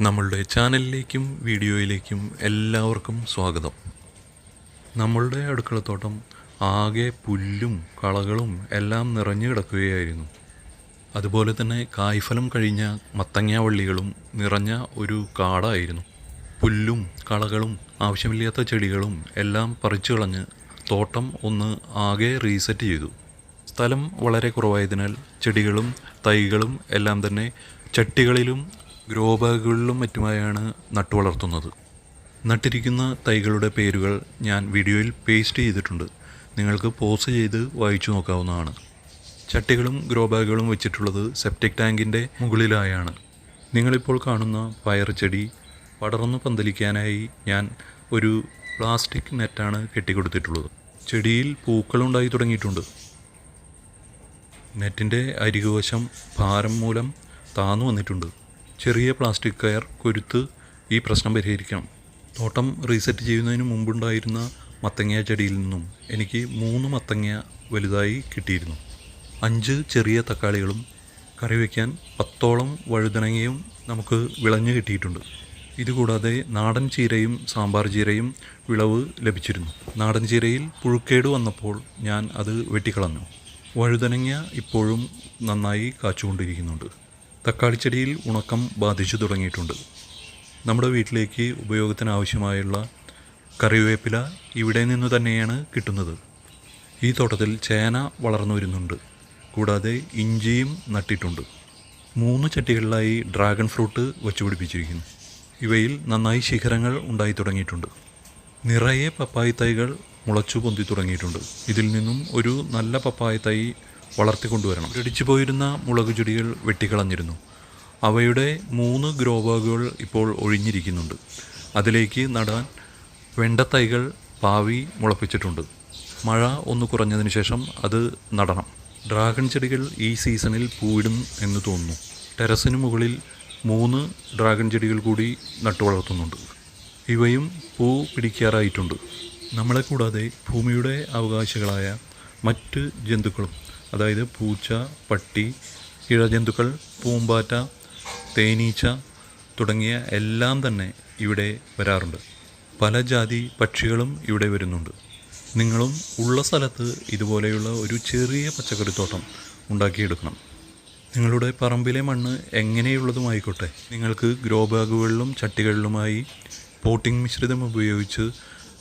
നമ്മളുടെ ചാനലിലേക്കും വീഡിയോയിലേക്കും എല്ലാവർക്കും സ്വാഗതം. നമ്മളുടെ അടുക്കളത്തോട്ടം ആകെ പുല്ലും കളകളും എല്ലാം നിറഞ്ഞു കിടക്കുകയായിരുന്നു. അതുപോലെ തന്നെ കായ്ഫലം കഴിഞ്ഞ മത്തങ്ങാവള്ളികളും നിറഞ്ഞ ഒരു കാടായിരുന്നു. പുല്ലും കളകളും ആവശ്യമില്ലാത്ത ചെടികളും എല്ലാം പറിച്ചു കളഞ്ഞ് തോട്ടം ഒന്ന് ആകെ റീസെറ്റ് ചെയ്തു. സ്ഥലം വളരെ കുറവായതിനാൽ ചെടികളും തൈകളും എല്ലാം തന്നെ ചട്ടികളിലും ഗ്രോ ബാഗുകളിലും മറ്റുമായാണ് നട്ടു വളർത്തുന്നത്. നട്ടിരിക്കുന്ന തൈകളുടെ പേരുകൾ ഞാൻ വീഡിയോയിൽ പേസ്റ്റ് ചെയ്തിട്ടുണ്ട്. നിങ്ങൾക്ക് പോസ് ചെയ്ത് വായിച്ചു നോക്കാവുന്നതാണ്. ചട്ടികളും ഗ്രോ ബാഗുകളും വെച്ചിട്ടുള്ളത് സെപ്റ്റിക് ടാങ്കിന്റെ മുകളിലായാണ്. നിങ്ങളിപ്പോൾ കാണുന്ന പയർ ചെടി പടർന്നു പന്തലിക്കാനായി ഞാൻ ഒരു പ്ലാസ്റ്റിക് നെറ്റാണ് കെട്ടിക്കൊടുത്തിട്ടുള്ളത്. ചെടിയിൽ പൂക്കളുണ്ടായി തുടങ്ങിയിട്ടുണ്ട്. നെറ്റിന്റെ അരികുവശം ഭാരം മൂലം താന്നു വന്നിട്ടുണ്ട്. ചെറിയ പ്ലാസ്റ്റിക് കയർ കൊരുത്ത് ഈ പ്രശ്നം പരിഹരിക്കണം. തോട്ടം റീസെറ്റ് ചെയ്യുന്നതിന് മുമ്പുണ്ടായിരുന്ന മത്തങ്ങ ചെടിയിൽ നിന്നും എനിക്ക് മൂന്ന് മത്തങ്ങ വലുതായി കിട്ടിയിരുന്നു. അഞ്ച് ചെറിയ തക്കാളികളും കറി വയ്ക്കാൻ പത്തോളം വഴുതനങ്ങയും നമുക്ക് വിളഞ്ഞു കിട്ടിയിട്ടുണ്ട്. ഇതുകൂടാതെ നാടൻ ചീരയും സാമ്പാർ ചീരയും വിളവ് ലഭിച്ചിരുന്നു. നാടൻ ചീരയിൽ പുഴുക്കേട് വന്നപ്പോൾ ഞാൻ അത് വെട്ടിക്കളഞ്ഞു. വഴുതനങ്ങ ഇപ്പോഴും നന്നായി കാച്ചുകൊണ്ടിരിക്കുന്നുണ്ട്. തക്കാളിച്ചെടിയിൽ ഉണക്കം ബാധിച്ചു തുടങ്ങിയിട്ടുണ്ട്. നമ്മുടെ വീട്ടിലേക്ക് ഉപയോഗത്തിന് ആവശ്യമായുള്ള കറിവേപ്പില ഇവിടെ നിന്ന് തന്നെയാണ് കിട്ടുന്നത്. ഈ തോട്ടത്തിൽ ചേന വളർന്നു വരുന്നുണ്ട്. കൂടാതെ ഇഞ്ചിയും നട്ടിട്ടുണ്ട്. മൂന്ന് ചട്ടികളിലായി ഡ്രാഗൺ ഫ്രൂട്ട് വച്ചുപിടിപ്പിച്ചിരിക്കുന്നു ഇവയിൽ നന്നായി ശിഖരങ്ങൾ ഉണ്ടായി തുടങ്ങിയിട്ടുണ്ട്. നിറയെ പപ്പായ തൈകൾ മുളച്ചു പൊന്തി തുടങ്ങിയിട്ടുണ്ട്. ഇതിൽ നിന്നും ഒരു നല്ല പപ്പായ തൈ വളർത്തിക്കൊണ്ടുവരണം. ഇടിച്ചു പോയിരുന്ന മുളക് ചെടികൾ വെട്ടിക്കളഞ്ഞിരുന്നു. അവയുടെ മൂന്ന് ഗ്രോ ബാഗുകൾ ഇപ്പോൾ ഒഴിഞ്ഞിരിക്കുന്നുണ്ട്. അതിലേക്ക് നടാൻ വെണ്ടത്തൈകൾ പാവി മുളപ്പിച്ചിട്ടുണ്ട്. മഴ ഒന്ന് കുറഞ്ഞതിന് ശേഷം അത് നടണം. ഡ്രാഗൺ ചെടികൾ ഈ സീസണിൽ പൂവിടും എന്ന് തോന്നുന്നു. ടെറസിന് മുകളിൽ മൂന്ന് ഡ്രാഗൺ ചെടികൾ കൂടി നട്ടു വളർത്തുന്നുണ്ട്. ഇവയും പൂ പിടിക്കാറായിട്ടുണ്ട്. നമ്മളെ കൂടാതെ ഭൂമിയുടെ അവകാശികളായ മറ്റ് ജന്തുക്കളും അതായത് പൂച്ച പട്ടി ഇഴജന്തുക്കൾ പൂമ്പാറ്റ തേനീച്ച തുടങ്ങിയ എല്ലാം തന്നെ ഇവിടെ വരാറുണ്ട്. പല ജാതി പക്ഷികളും ഇവിടെ വരുന്നുണ്ട്. നിങ്ങളും ഉള്ള സ്ഥലത്ത് ഇതുപോലെയുള്ള ഒരു ചെറിയ പച്ചക്കറിത്തോട്ടം ഉണ്ടാക്കിയെടുക്കണം. നിങ്ങളുടെ പറമ്പിലെ മണ്ണ് എങ്ങനെയുള്ളതുമായിക്കോട്ടെ. നിങ്ങൾക്ക് ഗ്രോ ബാഗുകളിലും ചട്ടികളിലുമായി പോട്ടിംഗ് മിശ്രിതം ഉപയോഗിച്ച്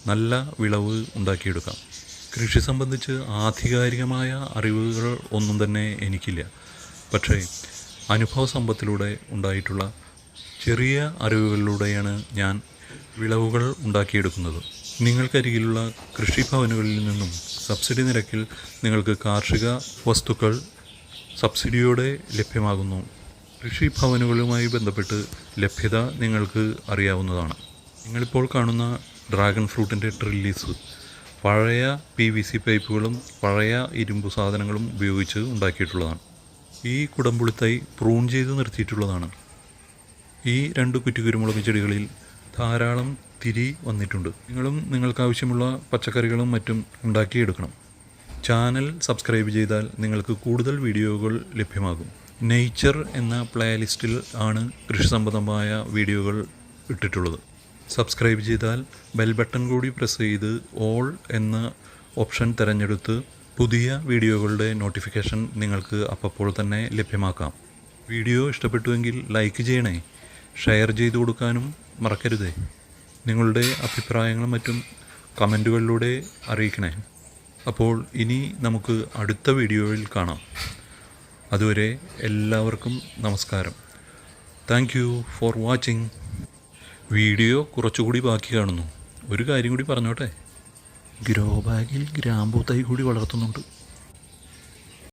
നല്ല വിളവ് ഉണ്ടാക്കിയെടുക്കാം. കൃഷി സംബന്ധിച്ച് ആധികാരികമായ അറിവുകൾ ഒന്നും തന്നെ എനിക്കില്ല. പക്ഷേ അനുഭവ സമ്പത്തിലൂടെ ഉണ്ടായിട്ടുള്ള ചെറിയ അറിവുകളിലൂടെയാണ് ഞാൻ വിളവുകൾ ഉണ്ടാക്കിയെടുക്കുന്നത്. നിങ്ങൾക്കരികിലുള്ള കൃഷിഭവനുകളിൽ നിന്നും സബ്സിഡി നിരക്കിൽ നിങ്ങൾക്ക് കാർഷിക വസ്തുക്കൾ സബ്സിഡിയോടെ ലഭ്യമാകുന്നു. കൃഷിഭവനുകളുമായി ബന്ധപ്പെട്ട് ലഭ്യത നിങ്ങൾക്ക് അറിയാവുന്നതാണ്. നിങ്ങളിപ്പോൾ കാണുന്ന ഡ്രാഗൺ ഫ്രൂട്ടിന്റെ ട്രില്ലീസ് പഴയ പി വി സി പൈപ്പുകളും പഴയ ഇരുമ്പ് സാധനങ്ങളും ഉപയോഗിച്ച് ഉണ്ടാക്കിയിട്ടുള്ളതാണ്. ഈ കുടംപുളിത്തൈ പ്രൂൺ ചെയ്ത് നിർത്തിയിട്ടുള്ളതാണ്. ഈ രണ്ട് കുറ്റിക്കുരുമുളക് ചെടികളിൽ ധാരാളം തിരി വന്നിട്ടുണ്ട്. നിങ്ങളും നിങ്ങൾക്കാവശ്യമുള്ള പച്ചക്കറികളും മറ്റും ഉണ്ടാക്കിയെടുക്കണം. ചാനൽ സബ്സ്ക്രൈബ് ചെയ്താൽ നിങ്ങൾക്ക് കൂടുതൽ വീഡിയോകൾ ലഭ്യമാകും. നേച്ചർ എന്ന പ്ലേലിസ്റ്റിൽ ആണ് കൃഷി സംബന്ധമായ വീഡിയോകൾ ഇട്ടിട്ടുള്ളത്. സബ്സ്ക്രൈബ് ചെയ്താൽ ബെൽ ബട്ടൺ കൂടി പ്രസ് ചെയ്ത് ഓൾ എന്ന ഓപ്ഷൻ തിരഞ്ഞെടുത്ത് പുതിയ വീഡിയോകളുടെ നോട്ടിഫിക്കേഷൻ നിങ്ങൾക്ക് അപ്പോൾ തന്നെ ലഭ്യമാക്കാം. വീഡിയോ ഇഷ്ടപ്പെട്ടുവെങ്കിൽ ലൈക്ക് ചെയ്യണേ. ഷെയർ ചെയ്തു കൊടുക്കാനും മറക്കരുതേ. നിങ്ങളുടെ അഭിപ്രായങ്ങളും മറ്റും കമന്റുകളിലൂടെ അറിയിക്കണേ. അപ്പോൾ ഇനി നമുക്ക് അടുത്ത വീഡിയോയിൽ കാണാം. അതുവരെ എല്ലാവർക്കും നമസ്കാരം. Thank you for watching. Video കുറച്ചുകൂടി ബാക്കി കാണുന്നു. ഒരു കാര്യം കൂടി പറഞ്ഞോട്ടെ? ഗ്രോ ബാഗിൽ ഗ്രാമ്പൂ തൈ കൂടി വളർത്തുന്നുണ്ട്.